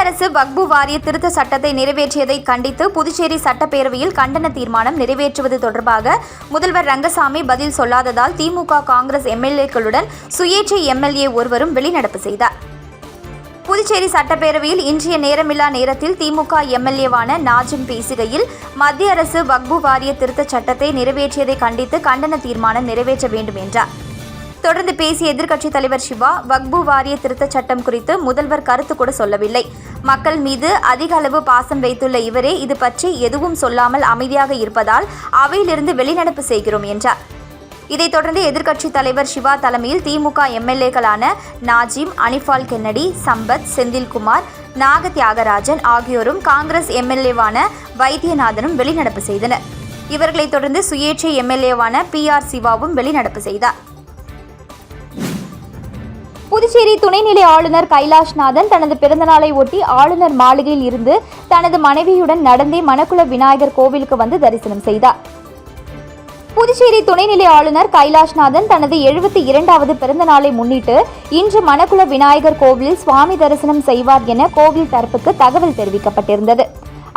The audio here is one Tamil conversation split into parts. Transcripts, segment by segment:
மத்திய அரசு வக்பு வாரிய திருத்த சட்டத்தை நிறைவேற்றியதை கண்டித்து புதுச்சேரி சட்டப்பேரவையில் கண்டன தீர்மானம் நிறைவேற்றுவது தொடர்பாக முதல்வர் ரங்கசாமி பதில் சொல்லாததால் திமுக காங்கிரஸ் எம்எல்ஏக்களுடன் சுயேட்சை எம்எல்ஏ ஒருவரும் வெளிநடப்பு செய்தார். புதுச்சேரி சட்டப்பேரவையில் இன்றைய நேரமில்லா நேரத்தில் திமுக எம்எல்ஏவான நாஜிம் பேசுகையில் மத்திய அரசு வக்பு வாரிய திருத்தச் சட்டத்தை நிறைவேற்றியதை கண்டித்து கண்டன தீர்மானம் நிறைவேற்ற வேண்டும் என்றார். தொடர்ந்து பேசிய எதிர்க்கட்சித் தலைவர் சிவா வக்பு வாரிய திருத்தச் சட்டம் குறித்து முதல்வர் கருத்து கூட சொல்லவில்லை. மக்கள் மீது அதிக அளவு பாசம் வைத்துள்ள இவரே இது பற்றி எதுவும் சொல்லாமல் அமைதியாக இருப்பதால் அவையிலிருந்து வெளிநடப்பு செய்கிறோம் என்றார். இதைத் தொடர்ந்து எதிர்க்கட்சித் தலைவர் சிவா தலைமையில் திமுக எம்எல்ஏக்களான நாஜிம் அனிஃபால் கென்னடி சம்பத் செந்தில்குமார் நாக தியாகராஜன் ஆகியோரும் காங்கிரஸ் எம்எல்ஏவான வைத்தியநாதனும் வெளிநடப்பு செய்தனர். இவர்களைத் தொடர்ந்து சுயேட்சை எம்எல்ஏவான பி ஆர் சிவாவும் வெளிநடப்பு செய்தார். புதுச்சேரி துணைநிலை ஆளுநர் கைலாஷ்நாதன் தனது பிறந்தநாளை ஒட்டி ஆளுநர் மாளிகையில் இருந்து தனது மனைவியுடன் நடந்தே மணக்குள விநாயகர் கோவிலுக்கு வந்து தரிசனம் செய்தார். புதுச்சேரி துணைநிலை ஆளுநர் கைலாஷ்நாதன் தனது எழுபத்தி இரண்டாவது பிறந்த நாளை முன்னிட்டு இன்று மணக்குள விநாயகர் கோவிலில் சுவாமி தரிசனம் செய்வார் என கோவில் தரப்புக்கு தகவல் தெரிவிக்கப்பட்டிருந்தது.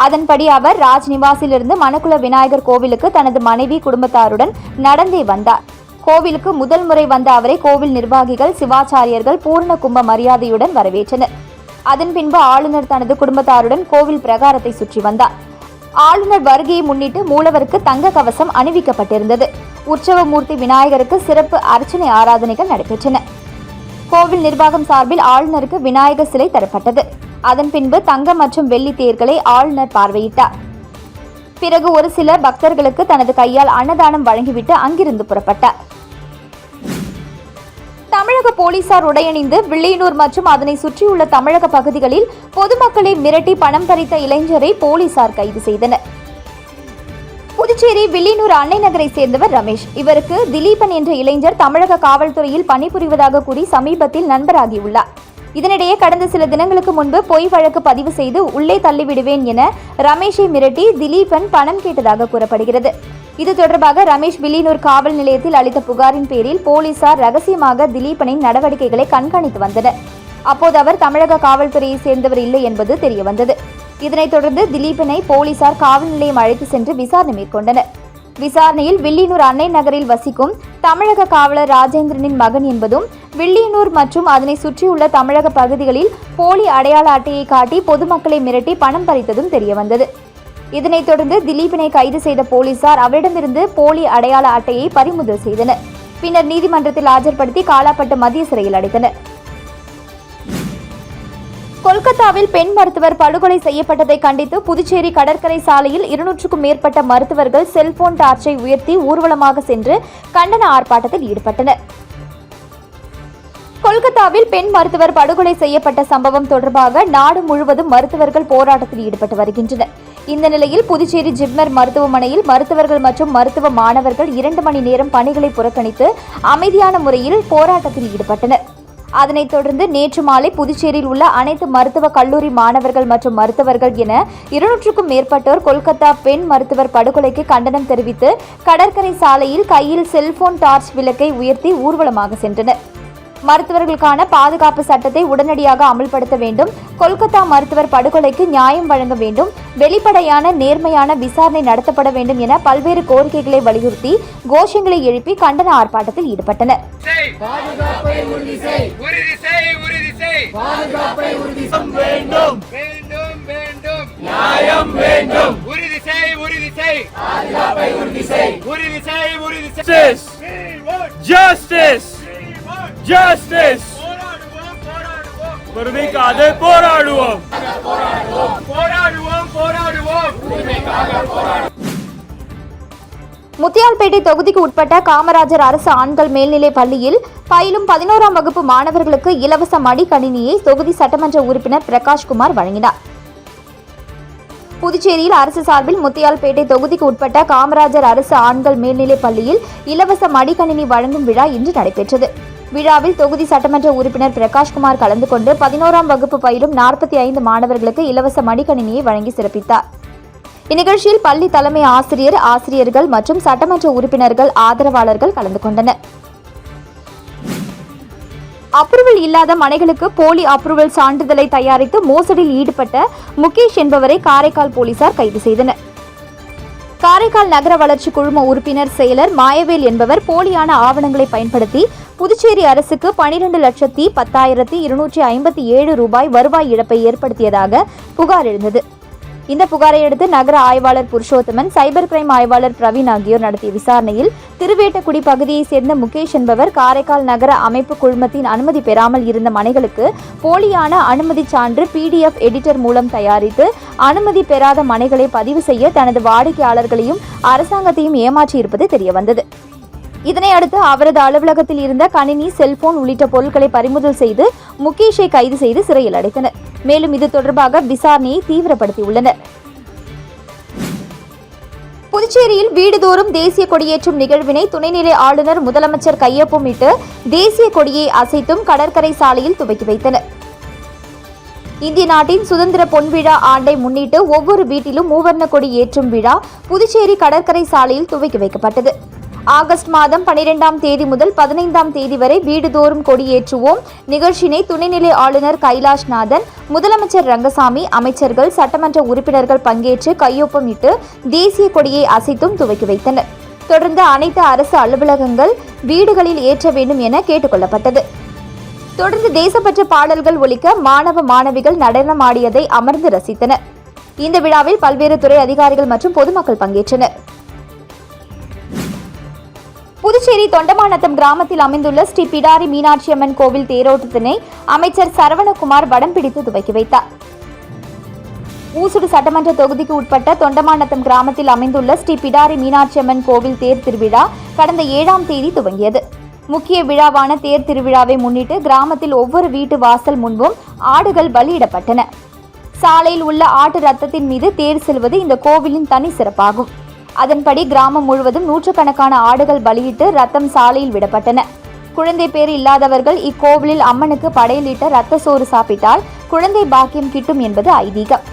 அதன்படி அவர் ராஜ்நிவாசிலிருந்து மணக்குள விநாயகர் கோவிலுக்கு தனது மனைவி குடும்பத்தாருடன் நடந்தே வந்தார். கோவிலுக்கு முதல் முறை வந்த அவரை கோவில் நிர்வாகிகள் சிவாச்சாரியர்கள் பூர்ண கும்ப மரியாதையுடன் வரவேற்றனர். அதன் பின்பு ஆளுநர் தனது குடும்பத்தாருடன் கோவில் பிரகாரத்தை சுற்றி வந்தார். ஆளுநர் வருகையை முன்னிட்டு மூலவருக்கு தங்க கவசம் அணிவிக்கப்பட்டிருந்தது. உற்சவமூர்த்தி விநாயகருக்கு சிறப்பு அர்ச்சனை ஆராதனைகள் நடைபெற்றன. கோவில் நிர்வாகம் சார்பில் ஆளுநருக்கு விநாயகர் சிலை தரப்பட்டது. அதன் பின்பு தங்கம் மற்றும் வெள்ளி தேர்களை ஆளுநர் பார்வையிட்டார். பிறகு ஒரு சில பக்தர்களுக்கு தனது கையால் அன்னதானம் வழங்கிவிட்டு அங்கிருந்து புறப்பட்டார். தமிழக போலீசார் உடையணிந்து வில்லியனூர் மற்றும் அதனை சுற்றியுள்ள தமிழக பகுதிகளில் பொதுமக்களை மிரட்டி பணம் பறித்த இளைஞரை போலீசார் கைது செய்தனர். புதுச்சேரி வில்லியனூர் அன்னை நகரை சேர்ந்தவர் ரமேஷ். இவருக்கு திலீபன் என்ற இளைஞர் தமிழக காவல்துறையில் பணிபுரிவதாக கூறி சமீபத்தில் நண்பராகியுள்ளார். இதனிடையே கடந்த சில தினங்களுக்கு முன்பு பொய் வழக்கு பதிவு செய்து உள்ளே தள்ளிவிடுவேன் என ரமேஷை மிரட்டி திலீபன் பணம் கேட்டதாக கூறப்படுகிறது. இது தொடர்பாக ரமேஷ் வில்லியனூர் காவல் நிலையத்தில் அளித்த புகாரின் பேரில் போலீசார் ரகசியமாக திலீபனின் நடவடிக்கைகளை கண்காணித்து வந்தனர். அப்போது அவர் தமிழக காவல்துறையை சேர்ந்தவர் இல்லை என்பது தெரியவந்தது. இதனைத் தொடர்ந்து திலீபனை போலீசார் காவல் நிலையம் அழைத்து சென்று விசாரணை மேற்கொண்டனர். விசாரணையில் வில்லியனூர் அன்னை நகரில் வசிக்கும் தமிழக காவலர் ராஜேந்திரனின் மகன் என்பதும் வில்லியனூர் மற்றும் அதனை சுற்றியுள்ள தமிழக பகுதிகளில் போலி அடையாள அட்டையை காட்டி பொதுமக்களை மிரட்டி பணம் பறித்ததும் தெரியவந்தது. இதனைத் தொடர்ந்து திலீபினை கைது செய்த போலீசார் அவரிடமிருந்து போலி அடையாள அட்டையை பறிமுதல் செய்தனர். பின்னர் நீதிமன்றத்தில் ஆஜர்படுத்தி காலாப்பட்டு மத்திய சிறையில் அடைத்தனர். கொல்கத்தாவில் பெண் மருத்துவர் படுகொலை செய்யப்பட்டதை கண்டித்து புதுச்சேரி கடற்கரை சாலையில் இருநூற்றுக்கும் மேற்பட்ட மருத்துவர்கள் செல்போன் டார்ச்சை உயர்த்தி ஊர்வலமாக சென்று கண்டன ஆர்ப்பாட்டத்தில் ஈடுபட்டனர். கொல்கத்தாவில் பெண் மருத்துவர் படுகொலை செய்யப்பட்ட சம்பவம் தொடர்பாக நாடு முழுவதும் மருத்துவர்கள் போராட்டத்தில் ஈடுபட்டு வருகின்றனர். இந்த நிலையில் புதுச்சேரி ஜிப்மர் மருத்துவமனையில் மருத்துவர்கள் மற்றும் மருத்துவ மாணவர்கள் இரண்டு மணி நேரம் பணிகளை புறக்கணித்து அமைதியான முறையில் போராட்டத்தில் ஈடுபட்டனர். அதனைத் தொடர்ந்து நேற்று மாலை புதுச்சேரியில் உள்ள அனைத்து மருத்துவக் கல்லூரி மாணவர்கள் மற்றும் மருத்துவர்கள் என இருநூற்றுக்கும் மேற்பட்டோர் கொல்கத்தா பெண் மருத்துவர் படுகொலைக்கு கண்டனம் தெரிவித்து கடற்கரை சாலையில் கையில் செல்போன் டார்ச் விளக்கை உயர்த்தி ஊர்வலமாக சென்றனர். மருத்துவர்களுக்கான பாதுகாப்பு சட்டத்தை உடனடியாக அமல்படுத்த வேண்டும். கொல்கத்தா மருத்துவர் படுகொலைக்கு நியாயம் வழங்க வேண்டும். வெளிப்படையான நேர்மையான விசாரணை நடத்தப்பட வேண்டும் என பல்வேறு கோரிக்கைகளை வலியுறுத்தி கோஷங்களை எழுப்பி கண்டன ஆர்ப்பாட்டத்தில் ஈடுபட்டனர். செய் பாதுகாப்பை உறுதி செய். உறுதி செய் உறுதி செய் பாதுகாப்பை உறுதி வேண்டும் வேண்டும் வேண்டும் நியாயம் வேண்டும் உறுதி செய். உறுதி செய் பாதுகாப்பை உறுதி செய் உறுதி செய் உறுதி போராடுவோம் உரிமைக்காக போராடுவோம். போராடுவோம் போராடுவோம். முத்தியால்பேட்டை தொகுதிக்கு உட்பட்ட காமராஜர் அரசு ஆண்கள் மேல்நிலைப் பள்ளியில் பயிலும் பதினோராம் வகுப்பு மாணவர்களுக்கு இலவச மடிக்கணினியை தொகுதி சட்டமன்ற உறுப்பினர் பிரகாஷ்குமார் வழங்கினார். புதுச்சேரியில் அரசு சார்பில் முத்தியால்பேட்டை தொகுதிக்கு உட்பட்ட காமராஜர் அரசு ஆண்கள் மேல்நிலைப் பள்ளியில் இலவச மடிக்கணினி வழங்கும் விழா இன்று நடைபெற்றது. விழாவில் தொகுதி சட்டமன்ற உறுப்பினர் பிரகாஷ்குமார் கலந்து கொண்டு பதினோராம் வகுப்பு பயிலும் நாற்பத்தி ஐந்து மாணவர்களுக்கு இலவச மடிக்கணினியை வழங்கி சிறப்பித்தார். இந்நிகழ்ச்சியில் பள்ளி தலைமை ஆசிரியர் ஆசிரியர்கள் மற்றும் சட்டமன்ற உறுப்பினர்கள் ஆதரவாளர்கள் கலந்து கொண்டனர். அப்ரூவல் இல்லாத மனைகளுக்கு போலி அப்ரூவல் சான்றிதழை தயாரித்து மோசடியில் ஈடுபட்ட முகேஷ் என்பவரை காரைக்கால் போலீசார் கைது செய்தனர். காரைக்கால் நகர வளர்ச்சி குழும உறுப்பினர் செயலர் மாயவேல் என்பவர் போலியான ஆவணங்களை பயன்படுத்தி புதுச்சேரி அரசுக்கு பனிரெண்டு லட்சத்தி பத்தாயிரத்தி இருநூற்றி ஐம்பத்தி ஏழு ரூபாய் வருவாய் இழப்பை ஏற்படுத்தியதாக புகார் எழுந்தது. இந்த புகாரையடுத்து நகர ஆய்வாளர் புருஷோத்தமன் சைபர் கிரைம் ஆய்வாளர் பிரவீன் ஆகியோர் நடத்திய விசாரணையில் திருவேட்டக்குடி பகுதியைச் சேர்ந்த முகேஷ் என்பவர் காரைக்கால் நகர அமைப்பு குழுமத்தின் அனுமதி பெறாமல் இருந்த மனைகளுக்கு போலியான அனுமதி சான்று பிடிஎஃப் எடிட்டர் மூலம் தயாரித்து அனுமதி பெறாத மனைகளை பதிவு செய்ய தனது வாடிக்கையாளர்களையும் அரசாங்கத்தையும் ஏமாற்றியிருப்பது தெரியவந்தது. இதனை அடுத்து அவரது அலுவலகத்தில் இருந்த கணினி செல்போன் உள்ளிட்ட பொருட்களை பறிமுதல் செய்து முகேஷை கைது செய்து சிறையில் அடைத்தனர். மேலும் இது தொடர்பாக விசாரணையை தீவிரப்படுத்தியுள்ளனர். புதுச்சேரியில் வீடுதோறும் தேசிய கொடியேற்றும் நிகழ்வினை துணைநிலை ஆளுநர் முதலமைச்சர் கையொப்பமிட்டு தேசிய கொடியை அசைத்தும் கடற்கரை சாலையில் துவக்கி வைத்தனர். இந்திய நாட்டின் சுதந்திர பொன்விழா ஆண்டை முன்னிட்டு ஒவ்வொரு வீட்டிலும் மூவர்ண கொடி ஏற்றும் விழா புதுச்சேரி கடற்கரை சாலையில் துவக்கி வைக்கப்பட்டது. ஆகஸ்ட் மாதம் பனிரெண்டாம் தேதி முதல் பதினைந்தாம் தேதி வரை வீடுதோறும் கொடியேற்றுவோம். நிகழ்ச்சியினை துணைநிலை ஆளுநர் கைலாஷ்நாதன் முதலமைச்சர் ரங்கசாமி அமைச்சர்கள் சட்டமன்ற உறுப்பினர்கள் பங்கேற்று கையொப்பமிட்டு தேசிய கொடியை அசைத்தும் துவக்கி வைத்தனர். தொடர்ந்து அனைத்து அரசு அலுவலகங்கள் வீடுகளில் ஏற்ற வேண்டும் என கேட்டுக்கொள்ளப்பட்டது. தொடர்ந்து தேசப்பற்ற பாடல்கள் ஒழிக்க மாணவ மாணவிகள் நடனமாடியதை அமர்ந்து ரசித்தனர். இந்த விழாவில் பல்வேறு துறை அதிகாரிகள் மற்றும் பொதுமக்கள் பங்கேற்றனர். புதுச்சேரி தொண்டமாநத்தம் கிராமத்தில் அமைந்துள்ள ஸ்ரீ பிடாரி மீனாட்சி அம்மன் கோவில் தேரோட்டத்தினை அமைச்சர் சரவணகுமார் வடம் பிடித்து துவக்கி வைத்தார். ஊசுடு சட்டமன்ற தொகுதிக்கு உட்பட்ட தொண்டமாநத்தம் கிராமத்தில் அமைந்துள்ள ஸ்ரீ பிடாரி மீனாட்சி அம்மன் கோவில் தேர் திருவிழா கடந்த ஏழாம் தேதி துவங்கியது. முக்கிய விழாவான தேர் திருவிழாவை முன்னிட்டு கிராமத்தில் ஒவ்வொரு வீட்டு வாசல் முன்பும் ஆடுகள் பலியிடப்பட்டன. சாலையில் உள்ள ஆட்டு ரத்தத்தின் மீது தேர் செல்வது இந்த கோவிலின் தனி சிறப்பாகும். அதன்படி கிராமம் முழுவதும் நூற்றுக்கணக்கான ஆடுகள் பலியிட்டு ரத்தம் சாலையில் விடப்பட்டன. குழந்தை பேர் இல்லாதவர்கள் இக்கோவிலில் அம்மனுக்கு படையலிட்ட ரத்த சோறு சாப்பிட்டால் குழந்தை பாக்கியம் கிட்டும் என்பது ஐதீகம்.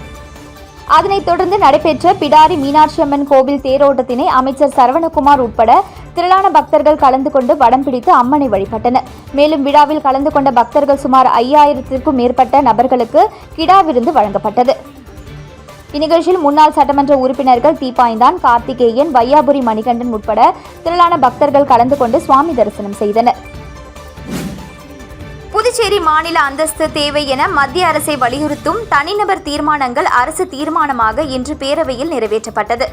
அதனைத் தொடர்ந்து நடைபெற்ற பிடாரி மீனாட்சி அம்மன் கோவில் தேரோட்டத்தினை அமைச்சர் சரவணகுமார் உட்பட திரளான பக்தர்கள் கலந்து கொண்டு வடம் பிடித்து அம்மனை வழிபட்டனர். மேலும் விழாவில் கலந்து கொண்ட பக்தர்கள் சுமார் ஐயாயிரத்திற்கும் மேற்பட்ட நபர்களுக்கு கிடா விருந்து வழங்கப்பட்டது. இந்நிகழ்ச்சியில் முன்னாள் சட்டமன்ற உறுப்பினர்கள் தீபாய்ந்தான் கார்த்திகேயன் வையாபுரி மணிகண்டன் உட்பட திரளான பக்தர்கள் கலந்து கொண்டு சுவாமி தரிசனம் செய்தனர். புதுச்சேரி மாநில அந்தஸ்து தேவை என மத்திய அரசை வலியுறுத்தும் தனிநபர் தீர்மானங்கள் அரசு தீர்மானமாக இன்று பேரவையில் நிறைவேற்றப்பட்டது.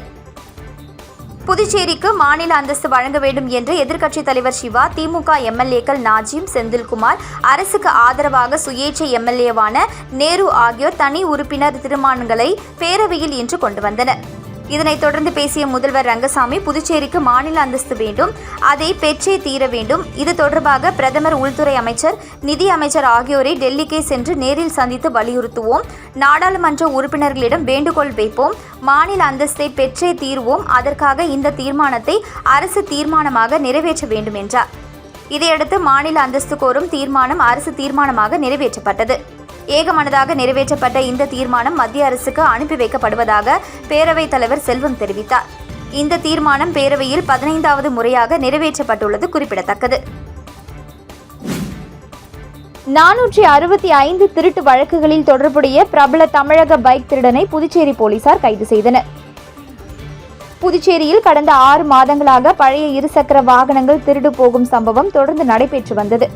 புதுச்சேரிக்கு மாநில அந்தஸ்து வழங்க வேண்டும் என்று எதிர்க்கட்சித் தலைவர் சிவா திமுக எம்எல்ஏக்கள் நாஜிம் செந்தில்குமார் அரசுக்கு ஆதரவாக சுயேட்சை எம்எல்ஏவான நேரு ஆகியோர் தனி உறுப்பினர் தீர்மானங்களை பேரவையில் இன்று கொண்டு வந்தனர். இதனைத் தொடர்ந்து பேசிய முதல்வர் ரங்கசாமி புதுச்சேரிக்கு மாநில அந்தஸ்து வேண்டும் அதை பெற்றே தீர வேண்டும். இது தொடர்பாக பிரதமர் உள்துறை அமைச்சர் நிதி அமைச்சர் ஆகியோரை டெல்லிக்கே சென்று நேரில் சந்தித்து வலியுறுத்துவோம். நாடாளுமன்ற உறுப்பினர்களிடம் வேண்டுகோள் வைப்போம். மாநில அந்தஸ்தை பெற்றே தீர்வோம். அதற்காக இந்த தீர்மானத்தை அரசு தீர்மானமாக நிறைவேற்ற வேண்டும் என்றார். இதையடுத்து மாநில அந்தஸ்து கோரும் தீர்மானம் அரசு தீர்மானமாக நிறைவேற்றப்பட்டது. ஏகமனதாக நிறைவேற்றப்பட்ட இந்த தீர்மானம் மத்திய அரசுக்கு அனுப்பி வைக்கப்படுவதாக பேரவைத் தலைவர் செல்வம் தெரிவித்தார். இந்த தீர்மானம் பேரவையில் பதினைந்தாவது முறையாக நிறைவேற்றப்பட்டுள்ளது குறிப்பிடத்தக்கது. நானூற்றி அறுபத்தி ஐந்து திருட்டு வழக்குகளில் தொடர்புடைய பிரபல தமிழக பைக் திருடனை புதுச்சேரி போலீசார் கைது செய்தனர். புதுச்சேரியில் கடந்த ஆறு மாதங்களாக பழைய இருசக்கர வாகனங்கள் திருடு போகும் சம்பவம் தொடர்ந்து நடைபெற்று வந்தது.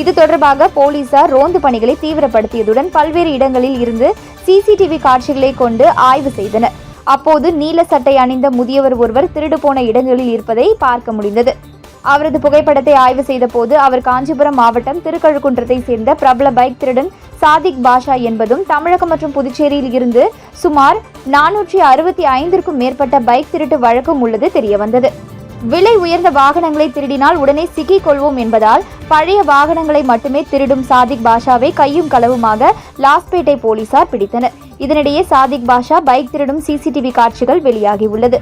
இது தொடர்பாக போலீசார் ரோந்து பணிகளை தீவிரப்படுத்தியதுடன் பல்வேறு இடங்களில் இருந்து சிசிடிவி காட்சிகளை கொண்டு ஆய்வு செய்தனர். அப்போது நீல சட்டை அணிந்த முதியவர் ஒருவர் திருடு போன இடங்களில் இருப்பதை பார்க்க முடிந்தது. அவரது புகைப்படத்தை ஆய்வு செய்த போது அவர் காஞ்சிபுரம் மாவட்டம் திருக்கழுக்குன்றத்தை சேர்ந்த பிரபல பைக் திருடன் சாதிக் பாஷா என்பதும் தமிழகம் மற்றும் புதுச்சேரியில் இருந்து சுமார் நானூற்றி அறுபத்தி ஐந்திற்கும் மேற்பட்ட பைக் திருட்டு வழக்கம் உள்ளது தெரியவந்தது. விலை உயர்ந்த வாகனங்களை திருடினால் உடனே சிக்கிக் கொள்வோம் என்பதால் பழைய வாகனங்களை மட்டுமே திருடும் சாதிக் பாஷாவை கையும் களவுமாக லாஸ்பேட்டை போலீசார் பிடித்தனர். இதனிடையே சாதிக் பாஷா பைக் திருடும் சிசிடிவி காட்சிகள் வெளியாகியுள்ளது.